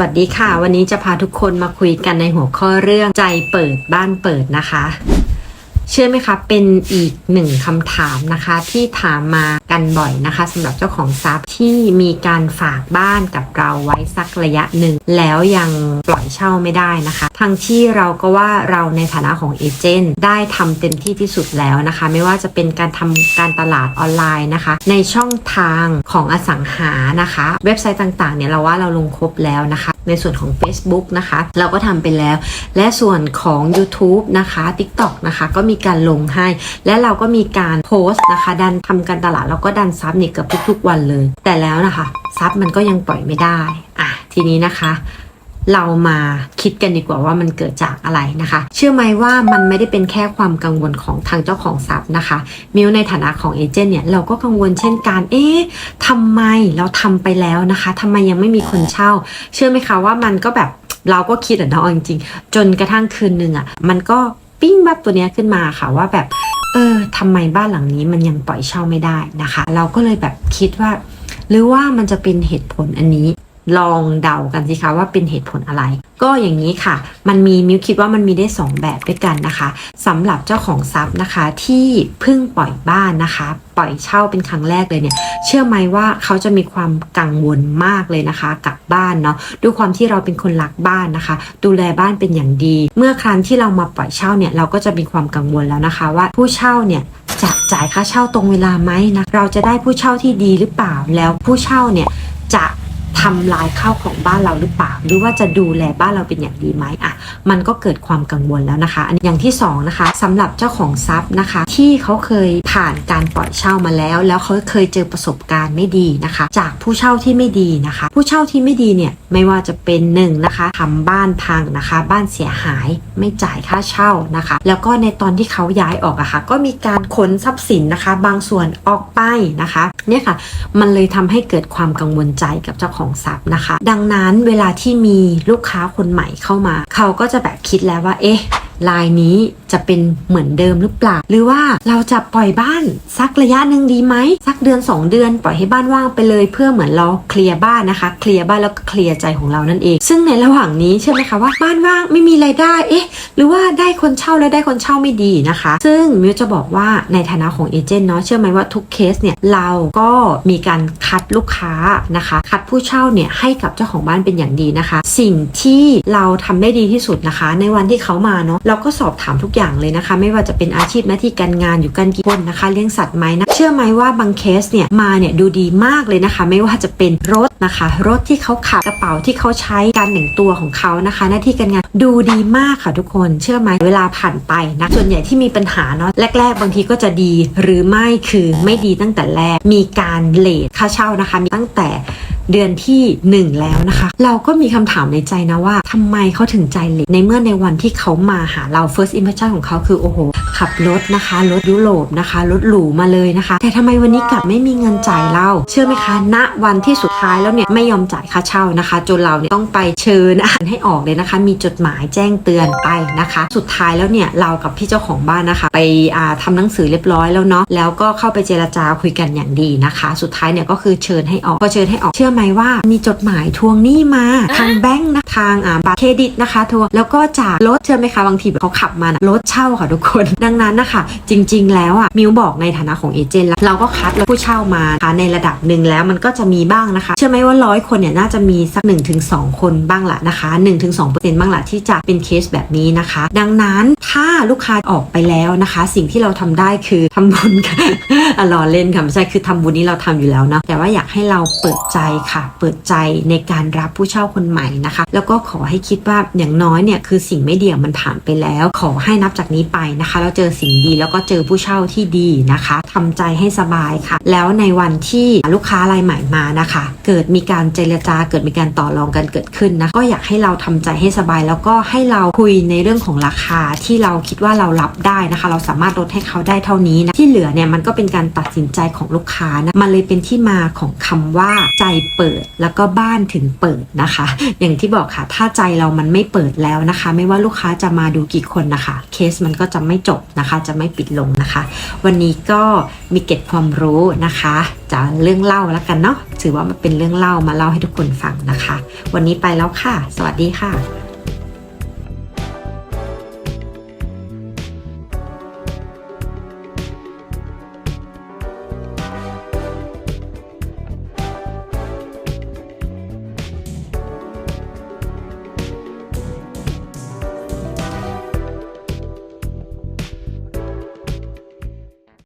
วัสดีค่ะ วันนี้จะพาทุกคนมาคุยกันในหัวข้อเรื่องใจเปิดบ้านเปิดนะคะ เชื่อไหมคะ เป็นอีกหนึ่งคำถามนะคะ ที่ถามมา กันบ่อยนะคะสำหรับเจ้าของทรัพย์ที่มีการฝากบ้านกับเราไว้สักระยะหนึ่ง แล้วยังปล่อยเช่าไม่ได้นะคะ ทั้งที่เราก็ว่าเราในฐานะของเอเจนต์ได้ทำเต็มที่ที่สุดแล้วนะคะ ไม่ว่าจะเป็นการทำการตลาดออนไลน์นะคะ ในช่องทางของอสังหานะคะ เว็บไซต์ต่างๆเนี่ยเราว่าเราลงครบแล้วนะคะในส่วนของ Facebook นะคะ เราก็ทำไปแล้ว และส่วนของ YouTube นะคะ TikTok นะคะ ก็มีการลงให้ และเราก็มีการโพสต์นะคะ ดันทำการตลาดแล้วก็็ดันซับเนี่ยเกือบทุกๆวันเลย แต่แล้วนะคะซับมันก็ยังปล่อยไม่ได้อะทีนี้นะคะเรามาคิดกันดีกว่าว่ามันเกิดจากอะไรนะคะ เชื่อไหมว่ามันไม่ได้เป็นแค่ความกังวลของทางเจ้าของทรัพย์นะคะ มิวในฐานะของเอเจนต์เนี่ยเราก็กังวลเช่นกันเอ๊ะทำไมเราทำไปแล้วนะคะทำไมยังไม่มีคนเช่า เชื่อไหมคะว่ามันก็แบบเราก็คิดอะเนาะจริงๆ จนกระทั่งคืนหนึ่งอะมันก็ปิ้งแบบตัวเนี้ยขึ้นมาค่ะว่าแบบ ทำไมบ้านหลังนี้มันยังปล่อยเช่าไม่ได้นะคะ เราก็เลยแบบคิดว่า หรือว่ามันจะเป็นเหตุผลอันนี้ ลองเดากันสิคะว่าเป็นเหตุผลอะไร ก็อย่างนี้ค่ะ มันมีมิวคิดว่ามันมีได้ 2 แบบด้วยกันนะคะสำหรับเจ้าของทรัพย์นะคะที่เพิ่งปล่อยบ้านนะคะ ปล่อยเช่าเป็นครั้งแรกเลยเนี่ย เชื่อไหมว่าเขาจะมีความกังวลมากเลยนะคะ กับบ้านเนาะด้วยความที่เราเป็นคนรักบ้านนะคะ ดูแลบ้านเป็นอย่างดี เมื่อครั้งที่เรามาปล่อยเช่าเนี่ยเราก็จะมีความกังวลแล้วนะคะ ว่าผู้เช่าเนี่ยจะจ่ายค่าเช่าตรงเวลาไหมนะเราจะได้ผู้เช่าที่ดีหรือเปล่าแล้วผู้เช่าเนี่ยจะ ทำลายข้าวของบ้านเราหรือเปล่า หรือว่าจะดูแลบ้านเราเป็นอย่างดีไหมอะมันก็เกิดความกังวลแล้วนะคะ อันอย่างที่สองนะคะสำหรับเจ้าของทรัพย์นะคะ ที่เขาเคยผ่านการปล่อยเช่ามาแล้ว แล้วเขาเคยเจอประสบการณ์ไม่ดีนะคะ จากผู้เช่าที่ไม่ดีนะคะ ผู้เช่าที่ไม่ดีเนี่ยไม่ว่าจะเป็นหนึ่งนะคะทำบ้านพังนะคะ บ้านเสียหายไม่จ่ายค่าเช่านะคะ แล้วก็ในตอนที่เขาย้ายออกอะค่ะ ก็มีการขนทรัพย์สินนะคะ บางส่วนออกไปนะคะ เนี่ยค่ะ มันเลยทำให้เกิดความกังวลใจกับเจ้าของทรัพย์นะคะ ดังนั้นเวลาที่มีลูกค้าคนใหม่เข้ามา เขาก็จะแบบคิดแล้วว่า เอ๊ะลายนี้จะเป็นเหมือนเดิมหรือเปล่า หรือว่าเราจะปล่อยบ้านสักระยะหนึ่งดีไหมสักเดือน 2 เดือน ปล่อยให้บ้านว่างไปเลย เพื่อเหมือนเราเคลียร์บ้านนะคะ เคลียร์บ้านแล้วก็เคลียร์ใจของเรานั่นเอง ซึ่งในระหว่างนี้เชื่อไหมคะว่าบ้านว่างไม่มีรายได้เอ๊ะหรือว่าได้คนเช่าแล้วได้คนเช่าไม่ดีนะคะ ซึ่งมิวจะบอกว่าในฐานะของเอเจนต์เนาะเชื่อไหมว่าทุกเคสเนี่ยเราก็มีการคัดลูกค้านะคะ คัดผู้เช่าเนี่ยให้กับเจ้าของบ้านเป็นอย่างดีนะคะ สิ่งที่เราทำได้ดีที่สุดนะคะ ในวันที่เขามาเนาะเราก็สอบถามทุกอย่างเลยนะคะ ไม่ว่าจะเป็นอาชีพหน้าที่การงานอยู่กันกี่คนนะคะ เลี้ยงสัตว์ไหมนะเชื่อไหมว่าบางเคสเนี่ยมาเนี่ยดูดีมากเลยนะคะ ไม่ว่าจะเป็นรถนะคะ รถที่เขาขับกระเป๋าที่เขาใช้การแต่งตัวของเขานะคะ หน้าที่การงานดูดีมากค่ะทุกคน เชื่อไหมเวลาผ่านไปนะส่วนใหญ่ที่มีปัญหาเนาะแรก ๆ บางทีก็จะดีหรือไม่คือไม่ดีตั้งแต่แรกมีการเลทค่าเช่านะคะมีตั้งแต่ เดือนที่ 1 แล้วนะคะ เราก็มีคำถามในใจนะว่าทำไมเขาถึงใจเล็กในเมื่อในวันที่เขามาหาเรา first impression ของเขาคือโอ้โห ขับรถนะคะรถยุโรปนะคะรถหรูมาเลยนะคะ แต่ทำไมวันนี้กลับไม่มีเงินจ่ายเรา เชื่อไหมคะณวันที่สุดท้ายแล้วเนี่ยไม่ยอมจ่ายค่าเช่านะคะจนเราเนี่ยต้องไปเชิญอ่านให้ออกเลยนะคะ มีจดหมายแจ้งเตือนไปนะคะ สุดท้ายแล้วเนี่ยเรากับพี่เจ้าของบ้านนะคะ ไปอ่าทำหนังสือเรียบร้อยแล้วเนาะแล้วก็เข้าไปเจรจาคุยกันอย่างดีนะคะ สุดท้ายเนี่ยก็คือเชิญให้ออกพอเชิญให้ออกเชื่อไหมว่ามีจดหมายทวงหนี้มาทางแบงค์นะทางอ่าบัตรเครดิตนะคะทวงแล้วก็จากรถเชื่อไหมคะบางทีเขาขับมานะรถเช่าค่ะทุกคน ดังนั้นนะคะจริง ๆ แล้วอะมิวบอกในฐานะของเอเจนต์แล้วเราก็คัดแล้วผู้เช่ามาค่ะในระดับหนึ่งแล้วมันก็จะมีบ้างนะคะ เชื่อไหมว่าร้อยคนเนี่ยน่าจะมีสัก 1-2 คนบ้างละนะคะ1-2%บ้างละที่จะเป็นเคสแบบนี้นะคะ ดังนั้นถ้าลูกค้าออกไปแล้วนะคะ สิ่งที่เราทำได้คือทำบุญค่ะอะรอเล่นค่ะไม่ใช่คือทำบุญนี้เราทำอยู่แล้วเนาะแต่ว่าอยากให้เราเปิดใจค่ะ เปิดใจในการรับผู้เช่าคนใหม่นะคะ แล้วก็ขอให้คิดว่าอย่างน้อยเนี่ยคือสิ่งไม่เดีอะมันผ่านไปแล้ว ขอให้นับจากนี้ไปนะคะแล้วเจอสิ่งดีแล้วก็เจอผู้เช่าที่ดีนะคะทำใจให้สบายค่ะ แล้วในวันที่ลูกค้ารายใหม่มานะคะ เกิดมีการเจรจาเกิดมีการต่อรองกันเกิดขึ้นนะก็อยากให้เราทำใจให้สบาย แล้วก็ให้เราคุยในเรื่องของราคาที่เราคิดว่าเรารับได้นะคะ เราสามารถลดให้เขาได้เท่านี้นะที่เหลือเนี่ยมันก็เป็นการตัดสินใจของลูกค้านะมันเลยเป็นที่มาของคำว่าใจเปิด แล้วก็บ้านถึงเปิดนะคะ อย่างที่บอกค่ะ ถ้าใจเรามันไม่เปิดแล้วนะคะ ไม่ว่าลูกค้าจะมาดูกี่คนนะคะ เคสมันก็จะไม่จบนะคะ จะไม่ปิดลงนะคะ วันนี้ก็มีเก็บความรู้นะคะจากเรื่องเล่าแล้วกันเนาะถือว่ามันเป็นเรื่องเล่ามาเล่าให้ทุกคนฟังนะคะ วันนี้ไปแล้วค่ะ สวัสดีค่ะ